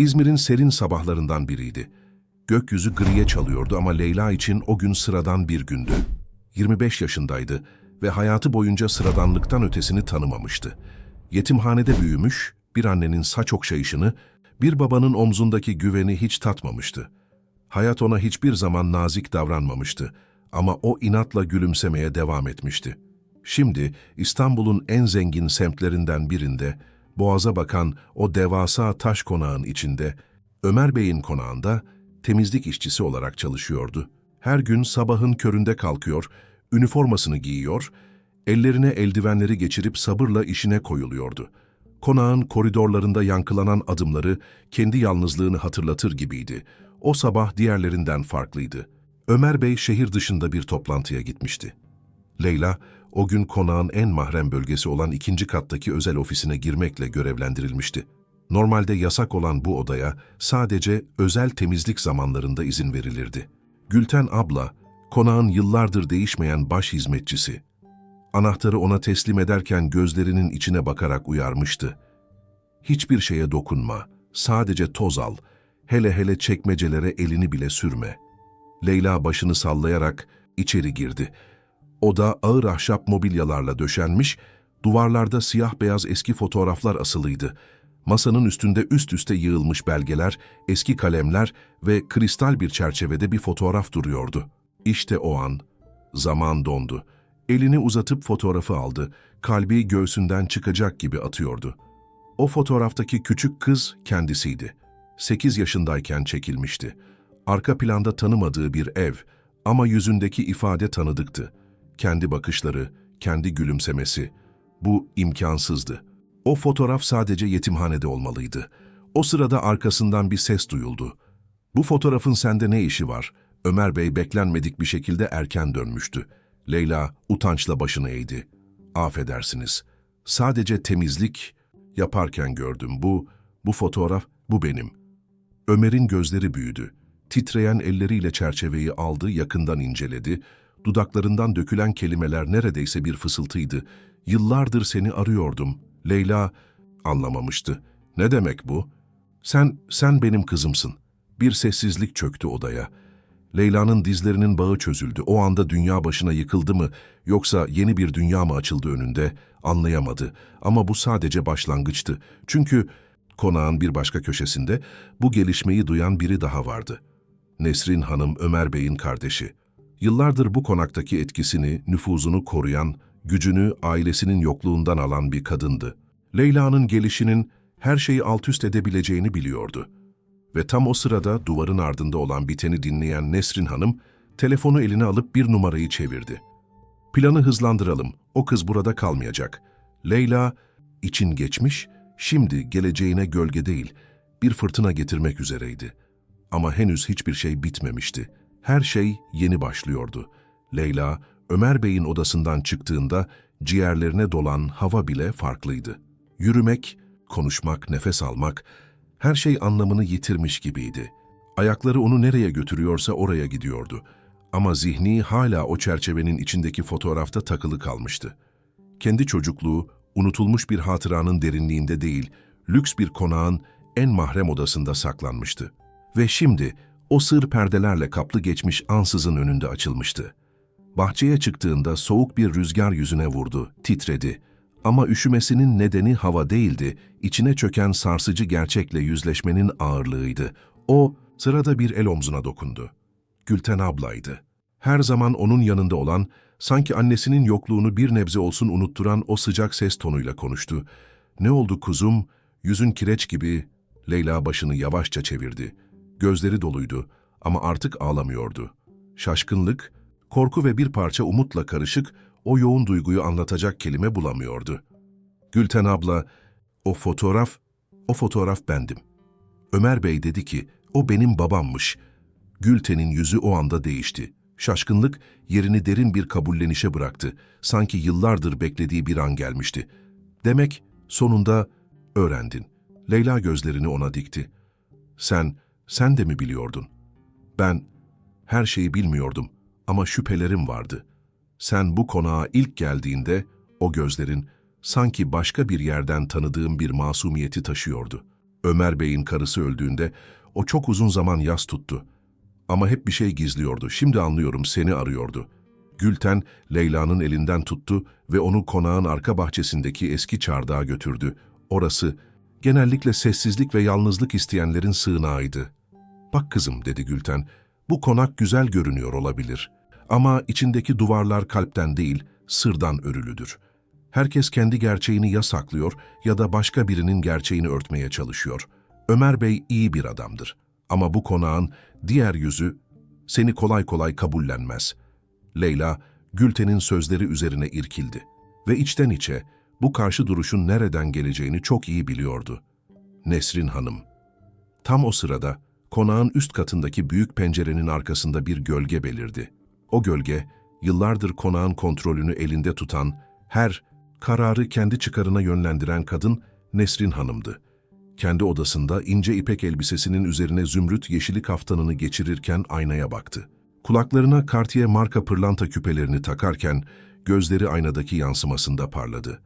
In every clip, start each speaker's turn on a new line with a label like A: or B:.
A: İzmir'in serin sabahlarından biriydi. Gökyüzü griye çalıyordu ama Leyla için o gün sıradan bir gündü. 25 yaşındaydı ve hayatı boyunca sıradanlıktan ötesini tanımamıştı. Yetimhanede büyümüş, bir annenin saç okşayışını, bir babanın omzundaki güveni hiç tatmamıştı. Hayat ona hiçbir zaman nazik davranmamıştı ama o inatla gülümsemeye devam etmişti. Şimdi İstanbul'un en zengin semtlerinden birinde, boğaza bakan o devasa taş konağın içinde, Ömer Bey'in konağında temizlik işçisi olarak çalışıyordu. Her gün sabahın köründe kalkıyor, üniformasını giyiyor, ellerine eldivenleri geçirip sabırla işine koyuluyordu. Konağın koridorlarında yankılanan adımları kendi yalnızlığını hatırlatır gibiydi. O sabah diğerlerinden farklıydı. Ömer Bey şehir dışında bir toplantıya gitmişti. Leyla, o gün konağın en mahrem bölgesi olan ikinci kattaki özel ofisine girmekle görevlendirilmişti. Normalde yasak olan bu odaya sadece özel temizlik zamanlarında izin verilirdi. Gülten abla, konağın yıllardır değişmeyen baş hizmetçisi. Anahtarı ona teslim ederken gözlerinin içine bakarak uyarmıştı. Hiçbir şeye dokunma, sadece toz al, hele hele çekmecelere elini bile sürme. Leyla başını sallayarak içeri girdi. Oda ağır ahşap mobilyalarla döşenmiş, duvarlarda siyah beyaz eski fotoğraflar asılıydı. Masanın üstünde üst üste yığılmış belgeler, eski kalemler ve kristal bir çerçevede bir fotoğraf duruyordu. İşte o an, zaman dondu. Elini uzatıp fotoğrafı aldı, kalbi göğsünden çıkacak gibi atıyordu. O fotoğraftaki küçük kız kendisiydi. Sekiz yaşındayken çekilmişti. Arka planda tanımadığı bir ev ama yüzündeki ifade tanıdıktı. Kendi bakışları, kendi gülümsemesi. Bu imkansızdı. O fotoğraf sadece yetimhanede olmalıydı. O sırada arkasından bir ses duyuldu. Bu fotoğrafın sende ne işi var? Ömer Bey beklenmedik bir şekilde erken dönmüştü. Leyla utançla başını eğdi. Affedersiniz. Sadece temizlik yaparken gördüm. Bu, bu fotoğraf, bu benim. Ömer'in gözleri büyüdü. Titreyen elleriyle çerçeveyi aldı, yakından inceledi. Dudaklarından dökülen kelimeler neredeyse bir fısıltıydı. Yıllardır seni arıyordum. Leyla anlamamıştı. Ne demek bu? Sen, sen benim kızımsın. Bir sessizlik çöktü odaya. Leyla'nın dizlerinin bağı çözüldü. O anda dünya başına yıkıldı mı yoksa yeni bir dünya mı açıldı önünde anlayamadı. Ama bu sadece başlangıçtı. Çünkü konağın bir başka köşesinde bu gelişmeyi duyan biri daha vardı. Nesrin Hanım Ömer Bey'in kardeşi. Yıllardır bu konaktaki etkisini, nüfuzunu koruyan, gücünü ailesinin yokluğundan alan bir kadındı. Leyla'nın gelişinin her şeyi alt üst edebileceğini biliyordu. Ve tam o sırada duvarın ardında olan biteni dinleyen Nesrin Hanım, telefonu eline alıp bir numarayı çevirdi. Planı hızlandıralım, o kız burada kalmayacak. Leyla, için geçmiş, şimdi geleceğine gölge değil, bir fırtına getirmek üzereydi. Ama henüz hiçbir şey bitmemişti. Her şey yeni başlıyordu. Leyla, Ömer Bey'in odasından çıktığında ciğerlerine dolan hava bile farklıydı. Yürümek, konuşmak, nefes almak, her şey anlamını yitirmiş gibiydi. Ayakları onu nereye götürüyorsa oraya gidiyordu. Ama zihni hala o çerçevenin içindeki fotoğrafta takılı kalmıştı. Kendi çocukluğu, unutulmuş bir hatıranın derinliğinde değil, lüks bir konağın en mahrem odasında saklanmıştı. Ve şimdi o sır perdelerle kaplı geçmiş ansızın önünde açılmıştı. Bahçeye çıktığında soğuk bir rüzgar yüzüne vurdu, titredi. Ama üşümesinin nedeni hava değildi, içine çöken sarsıcı gerçekle yüzleşmenin ağırlığıydı. O, sırada bir el omzuna dokundu. Gülten ablaydı. Her zaman onun yanında olan, sanki annesinin yokluğunu bir nebze olsun unutturan o sıcak ses tonuyla konuştu. ''Ne oldu kuzum? Yüzün kireç gibi.'' Leyla başını yavaşça çevirdi. Gözleri doluydu ama artık ağlamıyordu. Şaşkınlık, korku ve bir parça umutla karışık o yoğun duyguyu anlatacak kelime bulamıyordu. Gülten abla, o fotoğraf, o fotoğraf bendim. Ömer Bey dedi ki, o benim babammış. Gülten'in yüzü o anda değişti. Şaşkınlık yerini derin bir kabullenişe bıraktı. Sanki yıllardır beklediği bir an gelmişti. Demek sonunda öğrendin. Leyla gözlerini ona dikti. Sen, sen de mi biliyordun? Ben her şeyi bilmiyordum ama şüphelerim vardı. Sen bu konağa ilk geldiğinde o gözlerin sanki başka bir yerden tanıdığım bir masumiyeti taşıyordu. Ömer Bey'in karısı öldüğünde o çok uzun zaman yas tuttu. Ama hep bir şey gizliyordu. Şimdi anlıyorum seni arıyordu. Gülten, Leyla'nın elinden tuttu ve onu konağın arka bahçesindeki eski çardağa götürdü. Orası, genellikle sessizlik ve yalnızlık isteyenlerin sığınağıydı. Bak kızım, dedi Gülten, bu konak güzel görünüyor olabilir. Ama içindeki duvarlar kalpten değil, sırdan örülüdür. Herkes kendi gerçeğini ya saklıyor ya da başka birinin gerçeğini örtmeye çalışıyor. Ömer Bey iyi bir adamdır. Ama bu konağın diğer yüzü seni kolay kolay kabullenmez. Leyla, Gülten'in sözleri üzerine irkildi ve içten içe bu karşı duruşun nereden geleceğini çok iyi biliyordu. Nesrin Hanım. Tam o sırada konağın üst katındaki büyük pencerenin arkasında bir gölge belirdi. O gölge, yıllardır konağın kontrolünü elinde tutan, her kararı kendi çıkarına yönlendiren kadın Nesrin Hanım'dı. Kendi odasında ince ipek elbisesinin üzerine zümrüt yeşili kaftanını geçirirken aynaya baktı. Kulaklarına Cartier marka pırlanta küpelerini takarken gözleri aynadaki yansımasında parladı.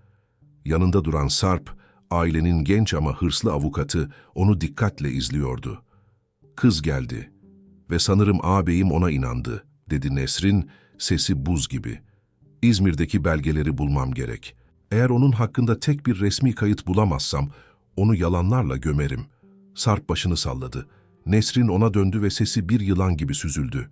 A: Yanında duran Sarp, ailenin genç ama hırslı avukatı onu dikkatle izliyordu. Kız geldi ve sanırım ağabeyim ona inandı, dedi Nesrin, sesi buz gibi. İzmir'deki belgeleri bulmam gerek. Eğer onun hakkında tek bir resmi kayıt bulamazsam, onu yalanlarla gömerim. Sarp başını salladı. Nesrin ona döndü ve sesi bir yılan gibi süzüldü.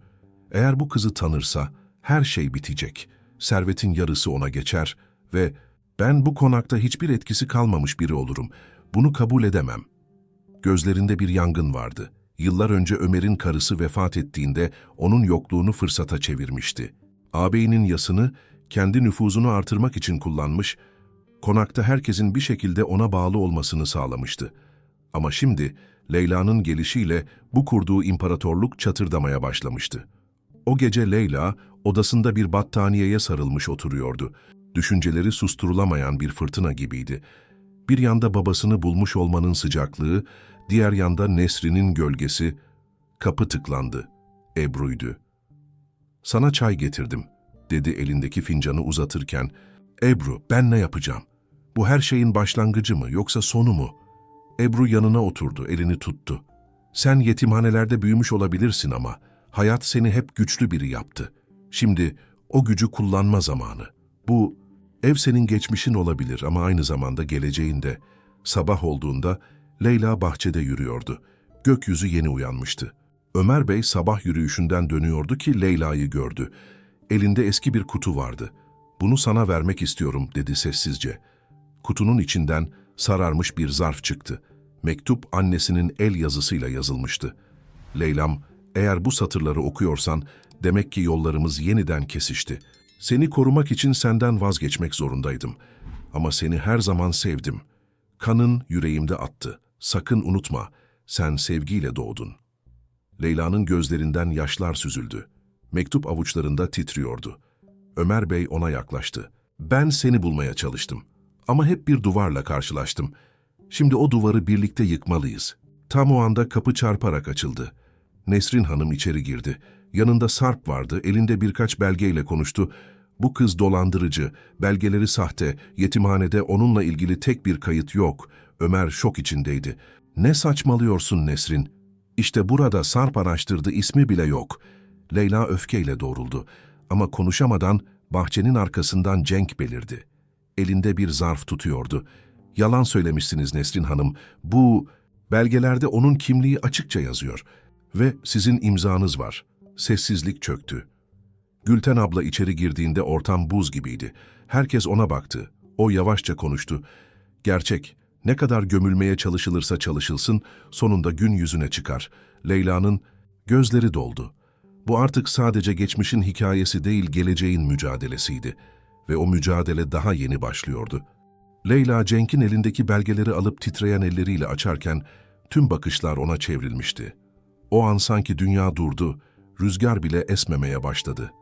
A: Eğer bu kızı tanırsa, her şey bitecek. Servetin yarısı ona geçer ve ben bu konakta hiçbir etkisi kalmamış biri olurum. Bunu kabul edemem. Gözlerinde bir yangın vardı. Yıllar önce Ömer'in karısı vefat ettiğinde onun yokluğunu fırsata çevirmişti. Ağabeyinin yasını kendi nüfuzunu artırmak için kullanmış, konakta herkesin bir şekilde ona bağlı olmasını sağlamıştı. Ama şimdi Leyla'nın gelişiyle bu kurduğu imparatorluk çatırdamaya başlamıştı. O gece Leyla odasında bir battaniyeye sarılmış oturuyordu. Düşünceleri susturulamayan bir fırtına gibiydi. Bir yanda babasını bulmuş olmanın sıcaklığı, diğer yanda Nesrin'in gölgesi. Kapı tıklandı. Ebru'ydu. Sana çay getirdim, dedi elindeki fincanı uzatırken. Ebru, ben ne yapacağım? Bu her şeyin başlangıcı mı yoksa sonu mu? Ebru yanına oturdu, elini tuttu. Sen yetimhanelerde büyümüş olabilirsin ama hayat seni hep güçlü biri yaptı. Şimdi o gücü kullanma zamanı. Bu ev senin geçmişin olabilir ama aynı zamanda geleceğinde. Sabah olduğunda Leyla bahçede yürüyordu. Gökyüzü yeni uyanmıştı. Ömer Bey sabah yürüyüşünden dönüyordu ki Leyla'yı gördü. Elinde eski bir kutu vardı. Bunu sana vermek istiyorum dedi sessizce. Kutunun içinden sararmış bir zarf çıktı. Mektup annesinin el yazısıyla yazılmıştı. Leylam, eğer bu satırları okuyorsan demek ki yollarımız yeniden kesişti. Seni korumak için senden vazgeçmek zorundaydım. Ama seni her zaman sevdim. Kanın yüreğimde attı. Sakın unutma, sen sevgiyle doğdun. Leyla'nın gözlerinden yaşlar süzüldü. Mektup avuçlarında titriyordu. Ömer Bey ona yaklaştı. Ben seni bulmaya çalıştım. Ama hep bir duvarla karşılaştım. Şimdi o duvarı birlikte yıkmalıyız. Tam o anda kapı çarparak açıldı. Nesrin Hanım içeri girdi. Yanında Sarp vardı, elinde birkaç belgeyle konuştu. Bu kız dolandırıcı, belgeleri sahte, yetimhanede onunla ilgili tek bir kayıt yok. Ömer şok içindeydi. Ne saçmalıyorsun Nesrin? İşte burada Sarp araştırdı, ismi bile yok. Leyla öfkeyle doğruldu. Ama konuşamadan bahçenin arkasından Cenk belirdi. Elinde bir zarf tutuyordu. Yalan söylemişsiniz Nesrin Hanım. Bu belgelerde onun kimliği açıkça yazıyor. Ve sizin imzanız var. Sessizlik çöktü. Gülten abla içeri girdiğinde ortam buz gibiydi. Herkes ona baktı. O yavaşça konuştu. Gerçek, ne kadar gömülmeye çalışılırsa çalışılsın, sonunda gün yüzüne çıkar. Leyla'nın gözleri doldu. Bu artık sadece geçmişin hikayesi değil, geleceğin mücadelesiydi. Ve o mücadele daha yeni başlıyordu. Leyla, Cenk'in elindeki belgeleri alıp titreyen elleriyle açarken, tüm bakışlar ona çevrilmişti. O an sanki dünya durdu, rüzgar bile esmemeye başladı.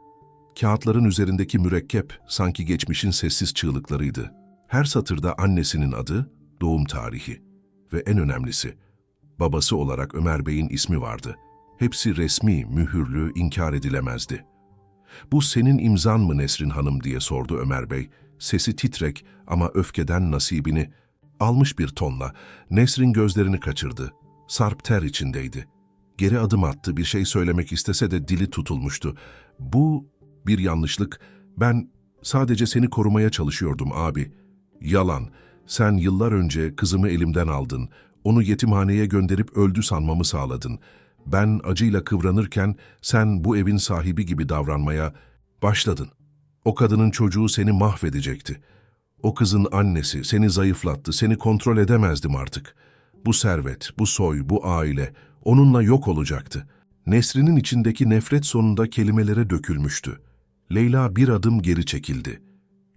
A: Kağıtların üzerindeki mürekkep sanki geçmişin sessiz çığlıklarıydı. Her satırda annesinin adı, doğum tarihi ve en önemlisi, babası olarak Ömer Bey'in ismi vardı. Hepsi resmi, mühürlü, inkar edilemezdi. Bu senin imzan mı Nesrin Hanım diye sordu Ömer Bey. Sesi titrek ama öfkeden nasibini. Almış bir tonla. Nesrin gözlerini kaçırdı. Sarp ter içindeydi. Geri adım attı, bir şey söylemek istese de dili tutulmuştu. Bu bir yanlışlık. Ben sadece seni korumaya çalışıyordum abi. Yalan. Sen yıllar önce kızımı elimden aldın. Onu yetimhaneye gönderip öldü sanmamı sağladın. Ben acıyla kıvranırken sen bu evin sahibi gibi davranmaya başladın. O kadının çocuğu seni mahvedecekti. O kızın annesi seni zayıflattı, seni kontrol edemezdim artık. Bu servet, bu soy, bu aile onunla yok olacaktı. Nesrin'in içindeki nefret sonunda kelimelere dökülmüştü. Leyla bir adım geri çekildi.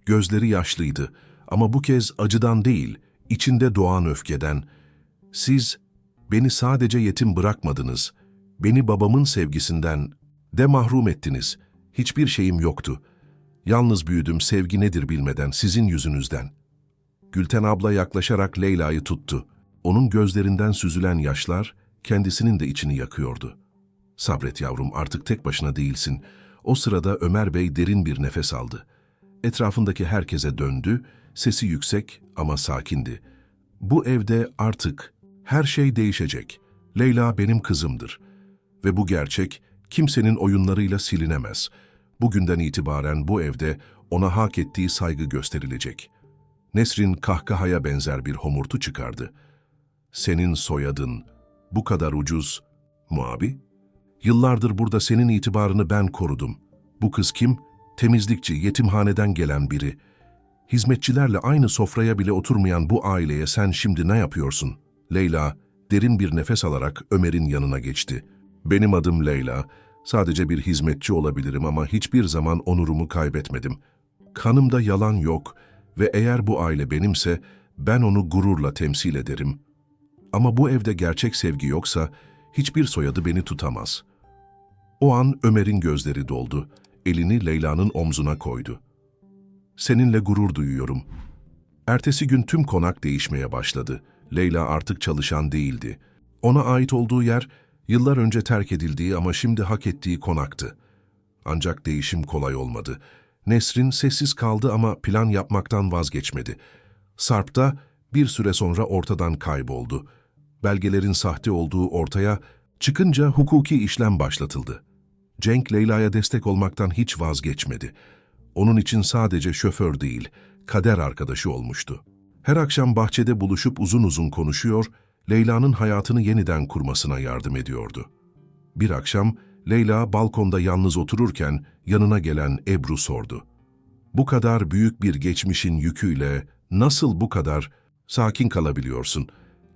A: Gözleri yaşlıydı ama bu kez acıdan değil, içinde doğan öfkeden. Siz beni sadece yetim bırakmadınız, beni babamın sevgisinden de mahrum ettiniz. Hiçbir şeyim yoktu. Yalnız büyüdüm sevgi nedir bilmeden sizin yüzünüzden. Gülten abla yaklaşarak Leyla'yı tuttu. Onun gözlerinden süzülen yaşlar kendisinin de içini yakıyordu. Sabret yavrum artık tek başına değilsin. O sırada Ömer Bey derin bir nefes aldı. Etrafındaki herkese döndü, sesi yüksek ama sakindi. Bu evde artık her şey değişecek. Leyla benim kızımdır. Ve bu gerçek kimsenin oyunlarıyla silinemez. Bugünden itibaren bu evde ona hak ettiği saygı gösterilecek. Nesrin kahkahaya benzer bir homurtu çıkardı. Senin soyadın bu kadar ucuz mu abi? Yıllardır burada senin itibarını ben korudum. Bu kız kim? Temizlikçi, yetimhaneden gelen biri. Hizmetçilerle aynı sofraya bile oturmayan bu aileye sen şimdi ne yapıyorsun? Leyla, derin bir nefes alarak Ömer'in yanına geçti. Benim adım Leyla. Sadece bir hizmetçi olabilirim ama hiçbir zaman onurumu kaybetmedim. Kanımda yalan yok ve eğer bu aile benimse ben onu gururla temsil ederim. Ama bu evde gerçek sevgi yoksa hiçbir soyadı beni tutamaz. O an Ömer'in gözleri doldu. Elini Leyla'nın omzuna koydu. Seninle gurur duyuyorum. Ertesi gün tüm konak değişmeye başladı. Leyla artık çalışan değildi. Ona ait olduğu yer yıllar önce terk edildiği ama şimdi hak ettiği konaktı. Ancak değişim kolay olmadı. Nesrin sessiz kaldı ama plan yapmaktan vazgeçmedi. Sarp da bir süre sonra ortadan kayboldu. Belgelerin sahte olduğu ortaya çıkınca hukuki işlem başlatıldı. Cenk Leyla'ya destek olmaktan hiç vazgeçmedi. Onun için sadece şoför değil, kader arkadaşı olmuştu. Her akşam bahçede buluşup uzun uzun konuşuyor, Leyla'nın hayatını yeniden kurmasına yardım ediyordu. Bir akşam Leyla balkonda yalnız otururken yanına gelen Ebru sordu. Bu kadar büyük bir geçmişin yüküyle nasıl bu kadar sakin kalabiliyorsun?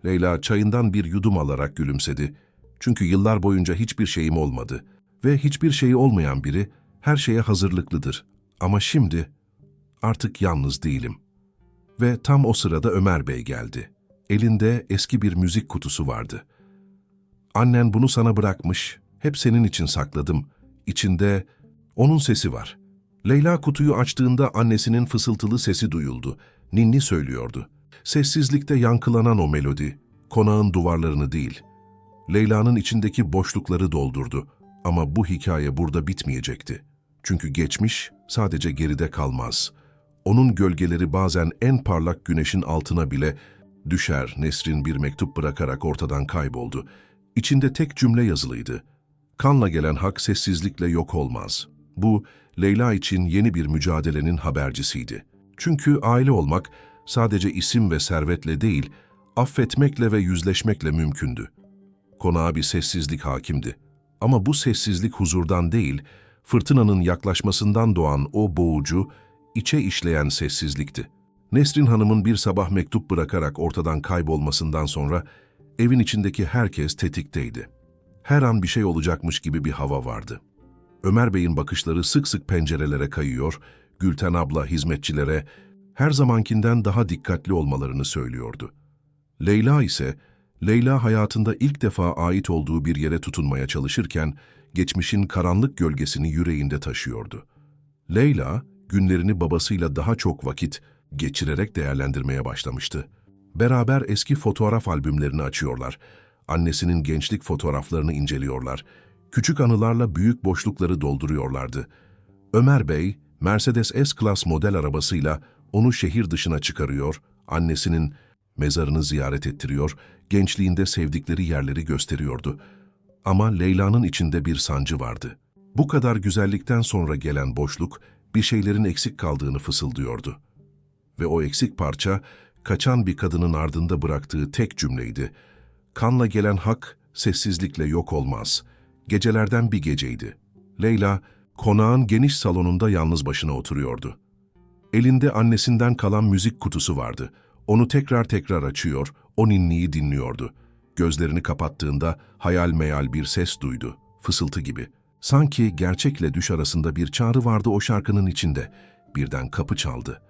A: Leyla çayından bir yudum alarak gülümsedi. Çünkü yıllar boyunca hiçbir şeyim olmadı ve hiçbir şeyi olmayan biri her şeye hazırlıklıdır. Ama şimdi artık yalnız değilim. Ve tam o sırada Ömer Bey geldi. Elinde eski bir müzik kutusu vardı. Annen bunu sana bırakmış, hep senin için sakladım. İçinde onun sesi var. Leyla kutuyu açtığında annesinin fısıltılı sesi duyuldu. Ninni söylüyordu. Sessizlikte yankılanan o melodi, konağın duvarlarını değil, Leyla'nın içindeki boşlukları doldurdu. Ama bu hikaye burada bitmeyecekti. Çünkü geçmiş sadece geride kalmaz. Onun gölgeleri bazen en parlak güneşin altına bile düşer. Nesrin bir mektup bırakarak ortadan kayboldu. İçinde tek cümle yazılıydı. Kanla gelen hak sessizlikle yok olmaz. Bu, Leyla için yeni bir mücadelenin habercisiydi. Çünkü aile olmak sadece isim ve servetle değil, affetmekle ve yüzleşmekle mümkündü. Konağa bir sessizlik hakimdi. Ama bu sessizlik huzurdan değil, fırtınanın yaklaşmasından doğan o boğucu, içe işleyen sessizlikti. Nesrin Hanım'ın bir sabah mektup bırakarak ortadan kaybolmasından sonra evin içindeki herkes tetikteydi. Her an bir şey olacakmış gibi bir hava vardı. Ömer Bey'in bakışları sık sık pencerelere kayıyor, Gülten abla hizmetçilere her zamankinden daha dikkatli olmalarını söylüyordu. Leyla ise, Leyla hayatında ilk defa ait olduğu bir yere tutunmaya çalışırken, geçmişin karanlık gölgesini yüreğinde taşıyordu. Leyla, günlerini babasıyla daha çok vakit geçirerek değerlendirmeye başlamıştı. Beraber eski fotoğraf albümlerini açıyorlar, annesinin gençlik fotoğraflarını inceliyorlar, küçük anılarla büyük boşlukları dolduruyorlardı. Ömer Bey, Mercedes S-Class model arabasıyla onu şehir dışına çıkarıyor, annesinin Mezarını ziyaret ettiriyor, gençliğinde sevdikleri yerleri gösteriyordu. Ama Leyla'nın içinde bir sancı vardı. Bu kadar güzellikten sonra gelen boşluk, bir şeylerin eksik kaldığını fısıldıyordu. Ve o eksik parça, kaçan bir kadının ardında bıraktığı tek cümleydi. Kanla gelen hak, sessizlikle yok olmaz. Gecelerden bir geceydi. Leyla, konağın geniş salonunda yalnız başına oturuyordu. Elinde annesinden kalan müzik kutusu vardı. Onu tekrar tekrar açıyor, o ninniyi dinliyordu. Gözlerini kapattığında hayal meyal bir ses duydu, fısıltı gibi. Sanki gerçekle düş arasında bir çağrı vardı o şarkının içinde. Birden kapı çaldı.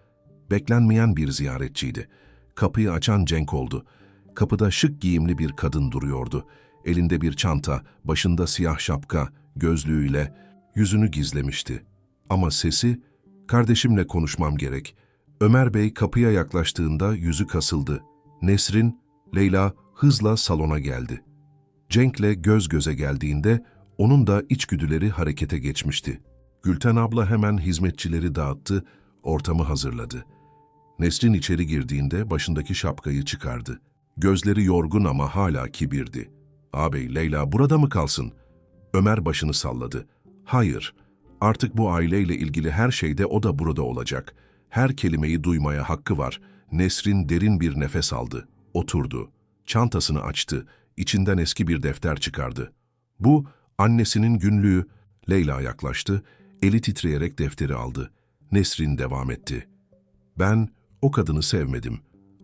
A: Beklenmeyen bir ziyaretçiydi. Kapıyı açan Cenk oldu. Kapıda şık giyimli bir kadın duruyordu. Elinde bir çanta, başında siyah şapka, gözlüğüyle yüzünü gizlemişti. Ama sesi, kardeşimle konuşmam gerek. Ömer Bey kapıya yaklaştığında yüzü kasıldı. Nesrin, Leyla hızla salona geldi. Cenk'le göz göze geldiğinde onun da içgüdüleri harekete geçmişti. Gülten abla hemen hizmetçileri dağıttı, ortamı hazırladı. Nesrin içeri girdiğinde başındaki şapkayı çıkardı. Gözleri yorgun ama hala kibirdi. Ağabey Leyla burada mı kalsın? Ömer başını salladı. Hayır, artık bu aileyle ilgili her şeyde o da burada olacak. Her kelimeyi duymaya hakkı var. Nesrin derin bir nefes aldı. Oturdu. Çantasını açtı. İçinden eski bir defter çıkardı. Bu annesinin günlüğü. Leyla yaklaştı. Eli titreyerek defteri aldı. Nesrin devam etti. Ben o kadını sevmedim.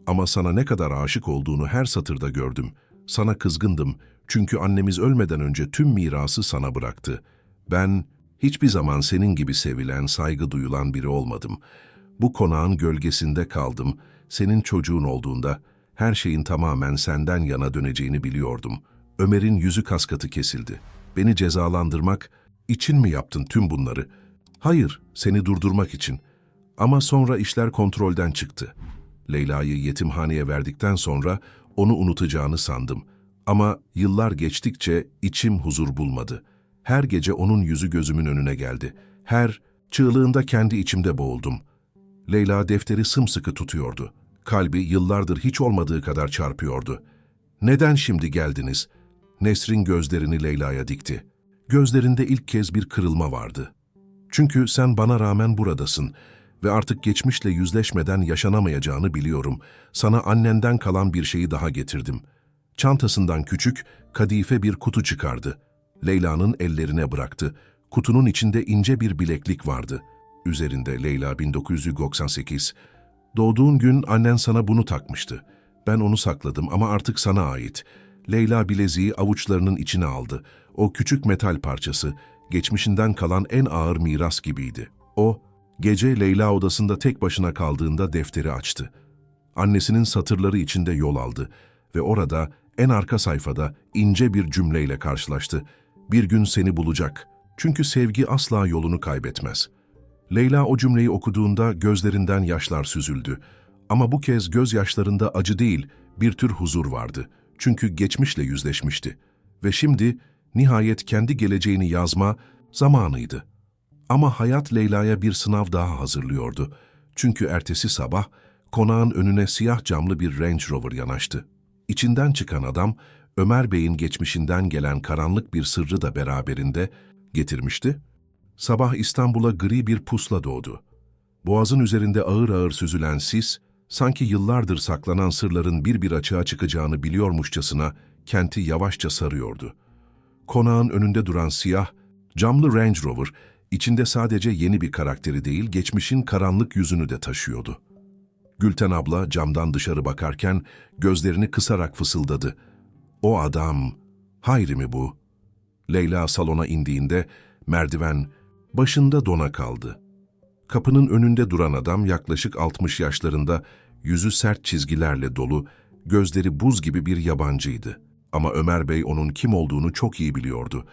A: Ama sana ne kadar aşık olduğunu her satırda gördüm. Sana kızgındım çünkü annemiz ölmeden önce tüm mirası sana bıraktı. Ben hiçbir zaman senin gibi sevilen, saygı duyulan biri olmadım. Bu konağın gölgesinde kaldım. Senin çocuğun olduğunda her şeyin tamamen senden yana döneceğini biliyordum. Ömer'in yüzü kaskatı kesildi. Beni cezalandırmak için mi yaptın tüm bunları? Hayır, seni durdurmak için. Ama sonra işler kontrolden çıktı. Leyla'yı yetimhaneye verdikten sonra onu unutacağını sandım. Ama yıllar geçtikçe içim huzur bulmadı. Her gece onun yüzü gözümün önüne geldi. Her çığlığında kendi içimde boğuldum. Leyla defteri sımsıkı tutuyordu. Kalbi yıllardır hiç olmadığı kadar çarpıyordu. Neden şimdi geldiniz? Nesrin gözlerini Leyla'ya dikti. Gözlerinde ilk kez bir kırılma vardı. Çünkü sen bana rağmen buradasın ve artık geçmişle yüzleşmeden yaşanamayacağını biliyorum. Sana annenden kalan bir şeyi daha getirdim. Çantasından küçük, kadife bir kutu çıkardı. Leyla'nın ellerine bıraktı. Kutunun içinde ince bir bileklik vardı. Üzerinde Leyla 1998. Doğduğun gün annen sana bunu takmıştı. Ben onu sakladım ama artık sana ait. Leyla bileziği avuçlarının içine aldı. O küçük metal parçası, geçmişinden kalan en ağır miras gibiydi. O, gece Leyla odasında tek başına kaldığında defteri açtı. Annesinin satırları içinde yol aldı ve orada en arka sayfada ince bir cümleyle karşılaştı. Bir gün seni bulacak. Çünkü sevgi asla yolunu kaybetmez. Leyla o cümleyi okuduğunda gözlerinden yaşlar süzüldü. Ama bu kez gözyaşlarında acı değil, bir tür huzur vardı. Çünkü geçmişle yüzleşmişti. Ve şimdi nihayet kendi geleceğini yazma zamanıydı. Ama hayat Leyla'ya bir sınav daha hazırlıyordu. Çünkü ertesi sabah konağın önüne siyah camlı bir Range Rover yanaştı. İçinden çıkan adam, Ömer Bey'in geçmişinden gelen karanlık bir sırrı da beraberinde getirmişti. Sabah İstanbul'a gri bir pusla doğdu. Boğazın üzerinde ağır ağır süzülen sis, sanki yıllardır saklanan sırların bir bir açığa çıkacağını biliyormuşçasına kenti yavaşça sarıyordu. Konağın önünde duran siyah, camlı Range Rover, içinde sadece yeni bir karakteri değil, geçmişin karanlık yüzünü de taşıyordu. Gülten abla camdan dışarı bakarken gözlerini kısarak fısıldadı. O adam, Hayri mi bu? Leyla salona indiğinde merdiven başında dona kaldı. Kapının önünde duran adam yaklaşık 60 yaşlarında, yüzü sert çizgilerle dolu, gözleri buz gibi bir yabancıydı. Ama Ömer Bey onun kim olduğunu çok iyi biliyordu.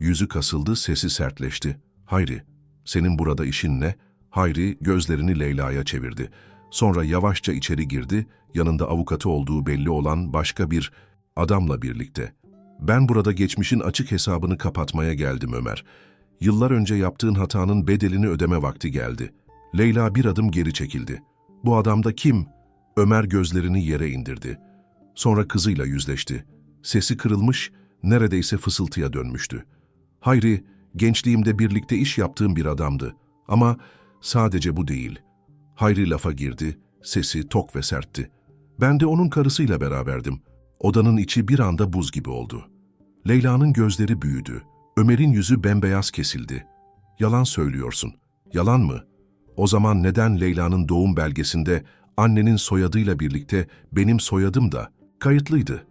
A: Yüzü kasıldı, sesi sertleşti. Hayri, senin burada işin ne? Hayri gözlerini Leyla'ya çevirdi. Sonra yavaşça içeri girdi, yanında avukatı olduğu belli olan başka bir adamla birlikte. Ben burada geçmişin açık hesabını kapatmaya geldim Ömer. Yıllar önce yaptığın hatanın bedelini ödeme vakti geldi. Leyla bir adım geri çekildi. Bu adam da kim? Ömer gözlerini yere indirdi. Sonra kızıyla yüzleşti. Sesi kırılmış, neredeyse fısıltıya dönmüştü. Hayri, gençliğimde birlikte iş yaptığım bir adamdı. Ama sadece bu değil. Hayri lafa girdi, sesi tok ve sertti. Ben de onun karısıyla beraberdim. Odanın içi bir anda buz gibi oldu. Leyla'nın gözleri büyüdü. Ömer'in yüzü bembeyaz kesildi. Yalan söylüyorsun. Yalan mı? O zaman neden Leyla'nın doğum belgesinde annenin soyadıyla birlikte benim soyadım da kayıtlıydı?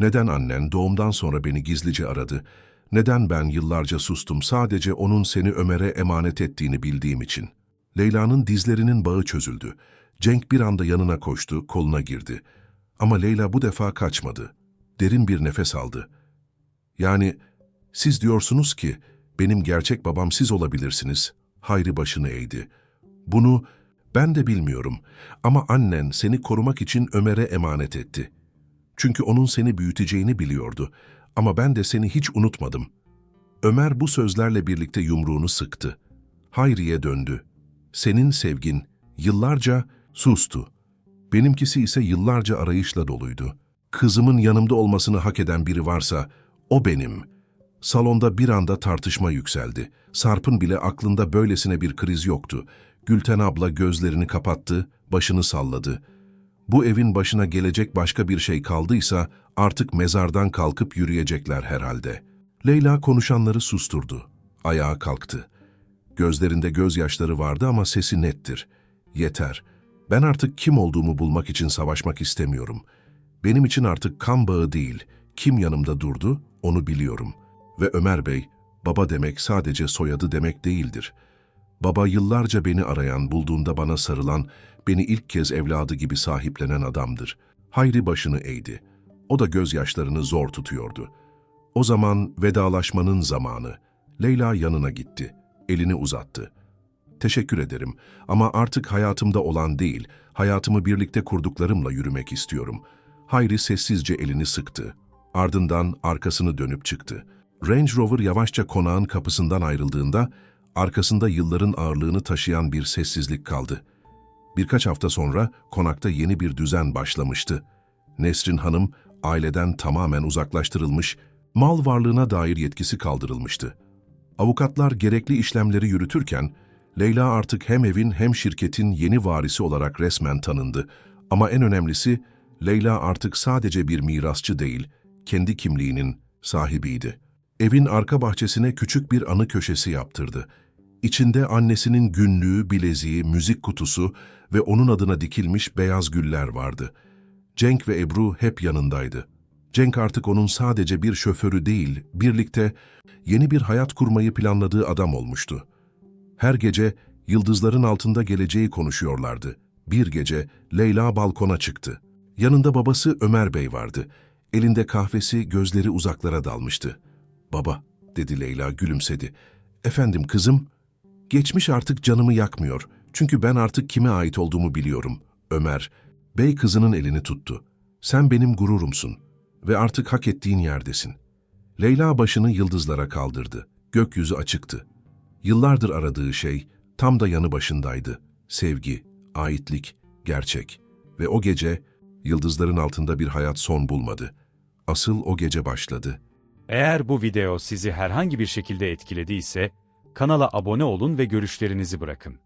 A: Neden annen doğumdan sonra beni gizlice aradı? Neden ben yıllarca sustum sadece onun seni Ömer'e emanet ettiğini bildiğim için? Leyla'nın dizlerinin bağı çözüldü. Cenk bir anda yanına koştu, koluna girdi. Ama Leyla bu defa kaçmadı. Derin bir nefes aldı. Yani siz diyorsunuz ki benim gerçek babam siz olabilirsiniz. Hayri başını eğdi. Bunu ben de bilmiyorum ama annen seni korumak için Ömer'e emanet etti. Çünkü onun seni büyüteceğini biliyordu ama ben de seni hiç unutmadım. Ömer bu sözlerle birlikte yumruğunu sıktı. Hayri'ye döndü. Senin sevgin yıllarca sustu. Benimkisi ise yıllarca arayışla doluydu. Kızımın yanımda olmasını hak eden biri varsa o benim. Salonda bir anda tartışma yükseldi. Sarp'ın bile aklında böylesine bir kriz yoktu. Gülten abla gözlerini kapattı, başını salladı. Bu evin başına gelecek başka bir şey kaldıysa artık mezardan kalkıp yürüyecekler herhalde. Leyla konuşanları susturdu. Ayağa kalktı. Gözlerinde gözyaşları vardı ama sesi nettir. Yeter. Ben artık kim olduğumu bulmak için savaşmak istemiyorum. Benim için artık kan bağı değil, kim yanımda durdu onu biliyorum. Ve Ömer Bey, baba demek sadece soyadı demek değildir. Baba yıllarca beni arayan, bulduğunda bana sarılan, beni ilk kez evladı gibi sahiplenen adamdır. Hayri başını eğdi. O da gözyaşlarını zor tutuyordu. O zaman vedalaşmanın zamanı. Leyla yanına gitti. Elini uzattı. Teşekkür ederim ama artık hayatımda olan değil, hayatımı birlikte kurduklarımla yürümek istiyorum. Hayri sessizce elini sıktı. Ardından arkasını dönüp çıktı. Range Rover yavaşça konağın kapısından ayrıldığında, arkasında yılların ağırlığını taşıyan bir sessizlik kaldı. Birkaç hafta sonra konakta yeni bir düzen başlamıştı. Nesrin Hanım aileden tamamen uzaklaştırılmış, mal varlığına dair yetkisi kaldırılmıştı. Avukatlar gerekli işlemleri yürütürken, Leyla artık hem evin hem şirketin yeni varisi olarak resmen tanındı. Ama en önemlisi, Leyla artık sadece bir mirasçı değil, kendi kimliğinin sahibiydi. Evin arka bahçesine küçük bir anı köşesi yaptırdı. İçinde annesinin günlüğü, bileziği, müzik kutusu ve onun adına dikilmiş beyaz güller vardı. Cenk ve Ebru hep yanındaydı. Cenk artık onun sadece bir şoförü değil, birlikte yeni bir hayat kurmayı planladığı adam olmuştu. Her gece yıldızların altında geleceği konuşuyorlardı. Bir gece Leyla balkona çıktı. Yanında babası Ömer Bey vardı. Elinde kahvesi, gözleri uzaklara dalmıştı. Baba, dedi Leyla gülümsedi. Efendim kızım, geçmiş artık canımı yakmıyor. Çünkü ben artık kime ait olduğumu biliyorum. Ömer, bey kızının elini tuttu. Sen benim gururumsun ve artık hak ettiğin yerdesin. Leyla başını yıldızlara kaldırdı. Gökyüzü açıktı. Yıllardır aradığı şey tam da yanı başındaydı. Sevgi, aitlik, gerçek. Ve o gece yıldızların altında bir hayat son bulmadı. Asıl o gece başladı.
B: Eğer bu video sizi herhangi bir şekilde etkilediyse, kanala abone olun ve görüşlerinizi bırakın.